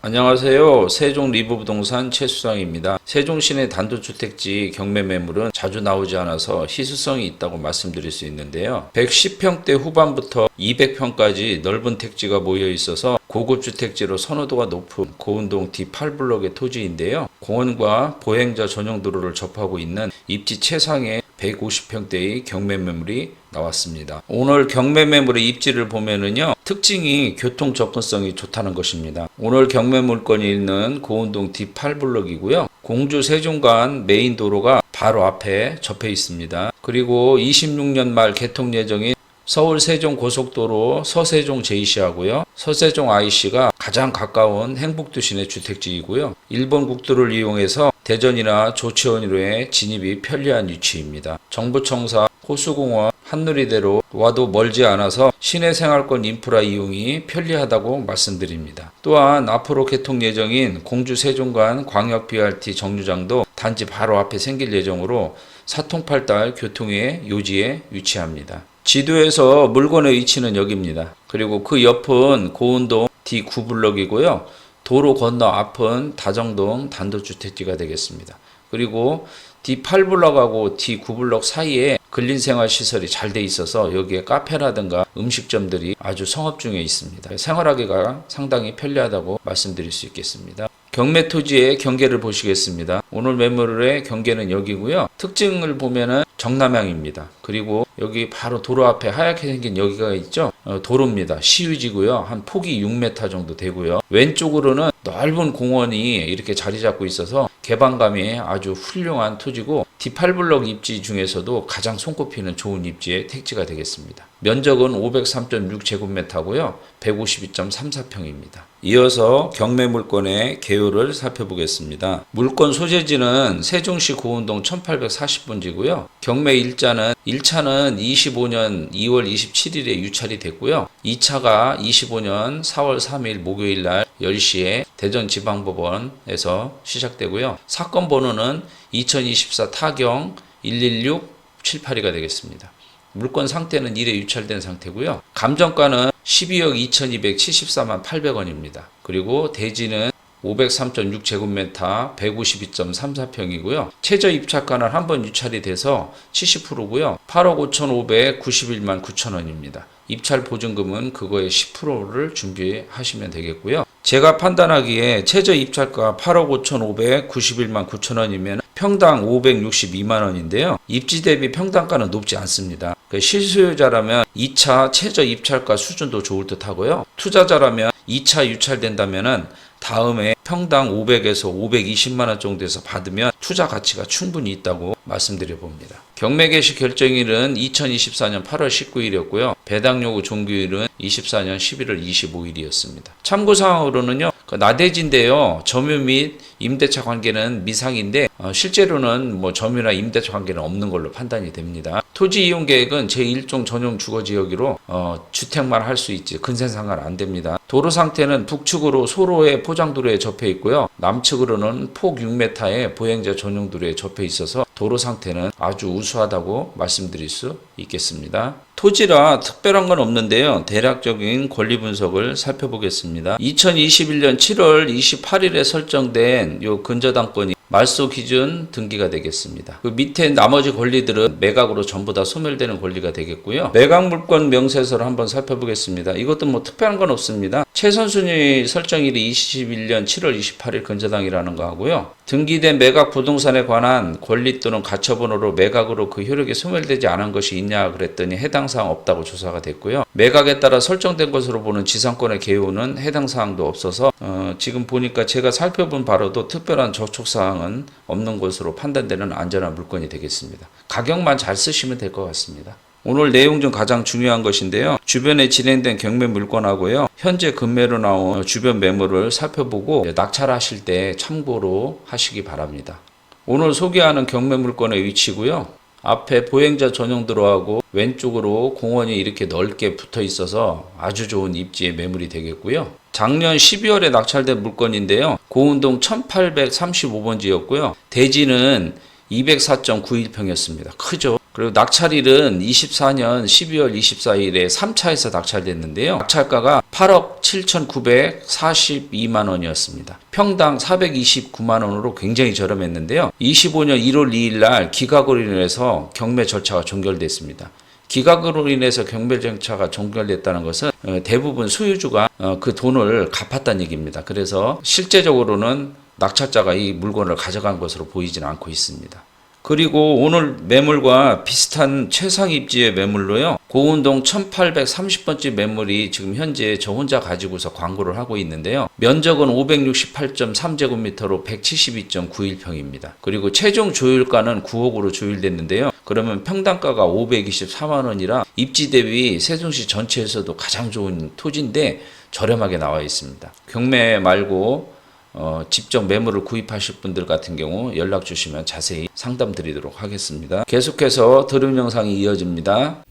안녕하세요. 세종 리브부동산 최수상입니다. 세종시내 단독주택지 경매 매물은 자주 나오지 않아서 희소성이 있다고 말씀드릴 수 있는데요. 110평대 후반부터 200평까지 넓은 택지가 모여 있어서 고급 주택지로 선호도가 높은 고운동 D8블럭의 토지인데요. 공원과 보행자 전용 도로를 접하고 있는 입지 최상의 150평대의 경매 매물이 나왔습니다. 오늘 경매 매물의 입지를 보면은요, 특징이 교통 접근성이 좋다는 것입니다. 오늘 경매 물건이 있는 고운동 D8블럭이고요. 공주 세종간 메인 도로가 바로 앞에 접해 있습니다. 그리고 26년 말 개통 예정인 서울 세종 고속도로 서세종 JC하고요. 서세종 IC가 가장 가까운 행복도시내 주택지이고요. 일본 국도를 이용해서 대전이나 조치원으로의 진입이 편리한 위치입니다. 정부청사, 호수공원, 한누리대로 와도 멀지 않아서 시내 생활권 인프라 이용이 편리하다고 말씀드립니다. 또한 앞으로 개통 예정인 공주 세종간 광역 BRT 정류장도 단지 바로 앞에 생길 예정으로 사통팔달 교통의 요지에 위치합니다. 지도에서 물건의 위치는 여기입니다. 그리고 그 옆은 고운동 D9블럭이고요. 도로 건너 앞은 다정동 단독주택지가 되겠습니다. 그리고 D8블럭하고 D9블럭 사이에 근린생활시설이 잘 돼 있어서 여기에 카페라든가 음식점들이 아주 성업 중에 있습니다. 생활하기가 상당히 편리하다고 말씀드릴 수 있겠습니다. 경매 토지의 경계를 보시겠습니다. 오늘 매물의 경계는 여기고요. 특징을 보면은 정남향입니다. 그리고 여기 바로 도로 앞에 하얗게 생긴 여기가 있죠. 어, 도로입니다. 시유지고요. 한 폭이 6m 정도 되고요. 왼쪽으로는 넓은 공원이 이렇게 자리 잡고 있어서 개방감이 아주 훌륭한 토지고 D8블럭 입지 중에서도 가장 손꼽히는 좋은 입지의 택지가 되겠습니다. 면적은 503.6제곱미터고요. 152.34평입니다. 이어서 경매 물건의 개요를 살펴보겠습니다. 물건 소재지는 세종시 고운동 1840분지고요. 경매 일자는 1차는 25년 2월 27일에 유찰이 됐고요. 2차가 25년 4월 3일 목요일 날 10시에 대전지방법원에서 시작되고요. 사건 번호는 2024 타경 11678가 되겠습니다. 물건 상태는 1회 유찰된 상태고요. 감정가는 12억 2274만 800원입니다. 그리고 대지는 503.6제곱미터 152.34평이고요. 최저 입찰가는 한 번 유찰이 돼서 70%고요. 8억 5,591만 9천원입니다. 입찰 보증금은 그거의 10%를 준비하시면 되겠고요. 제가 판단하기에 최저 입찰가 8억 5,591만 9천원이면 평당 562만 원인데요. 입지 대비 평당가는 높지 않습니다. 그 실수요자라면 2차 최저 입찰가 수준도 좋을 듯 하고요. 투자자라면 2차 유찰된다면은 다음에 평당 500에서 520만 원 정도에서 받으면 투자 가치가 충분히 있다고 말씀드려 봅니다. 경매 개시 결정일은 2024년 8월 19일이었고요. 배당 요구 종료일은 24년 11월 25일이었습니다. 참고 사항으로는요. 그 나대지인데요. 점유 및 임대차 관계는 미상인데 어, 실제로는 뭐 점유나 임대차 관계는 없는 걸로 판단이 됩니다. 토지 이용 계획은 제1종 전용 주거 지역으로 어, 주택만 할 수 있지 근생 상관 안 됩니다. 도로 상태는 북측으로 소로의 포장도로에 접해 있고요. 남측으로는 폭 6m의 보행자 전용 도로에 접해 있어서 도로 상태는 아주 우수하다고 말씀드릴 수 있겠습니다. 토지라 특별한 건 없는데요. 대략적인 권리 분석을 살펴보겠습니다. 2021년 7월 28일에 설정된 요 근저당권이 말소 기준 등기가 되겠습니다. 그 밑에 나머지 권리들은 매각으로 전부 다 소멸되는 권리가 되겠고요. 매각 물권 명세서를 한번 살펴보겠습니다. 이것도 뭐 특별한 건 없습니다. 최선 순위 설정일이 21년 7월 28일 근저당이라는 거 하고요. 등기된 매각 부동산에 관한 권리 또는 가처분으로 매각으로 그 효력이 소멸되지 않은 것이 있냐 그랬더니 해당 사항 없다고 조사가 됐고요. 매각에 따라 설정된 것으로 보는 지상권의 개요는 해당 사항도 없어서 어, 지금 보니까 제가 살펴본 바로도 특별한 저촉 사항은 없는 것으로 판단되는 안전한 물건이 되겠습니다. 가격만 잘 쓰시면 될 것 같습니다. 오늘 내용 중 가장 중요한 것인데요. 주변에 진행된 경매 물건하고요. 현재 금매로 나온 주변 매물을 살펴보고 낙찰하실 때 참고로 하시기 바랍니다. 오늘 소개하는 경매 물건의 위치고요. 앞에 보행자 전용 도로하고 왼쪽으로 공원이 이렇게 넓게 붙어 있어서 아주 좋은 입지의 매물이 되겠고요. 작년 12월에 낙찰된 물건인데요. 고운동 1835번지였고요. 대지는 204.91평이었습니다. 크죠? 그리고 낙찰일은 24년 12월 24일에 3차에서 낙찰됐는데요. 낙찰가가 8억 7,942만 원이었습니다. 평당 429만 원으로 굉장히 저렴했는데요. 25년 1월 2일 날 기각으로 인해서 경매 절차가 종결됐습니다. 기각으로 인해서 경매 절차가 종결됐다는 것은 어, 대부분 소유주가 어, 그 돈을 갚았다는 얘기입니다. 그래서 실제적으로는 낙찰자가 이 물건을 가져간 것으로 보이지는 않고 있습니다. 그리고 오늘 매물과 비슷한 최상 입지의 매물로요. 고운동 1830번째 매물이 지금 현재 저 혼자 가지고서 광고를 하고 있는데요. 면적은 568.3제곱미터로 172.91평입니다. 그리고 최종 조율가는 9억으로 조율됐는데요. 그러면 평당가가 524만 원이라 입지 대비 세종시 전체에서도 가장 좋은 토지인데 저렴하게 나와 있습니다. 경매 말고 어, 직접 매물을 구입하실 분들 같은 경우 연락 주시면 자세히 상담 드리도록 하겠습니다. 계속해서 들은 영상이 이어집니다.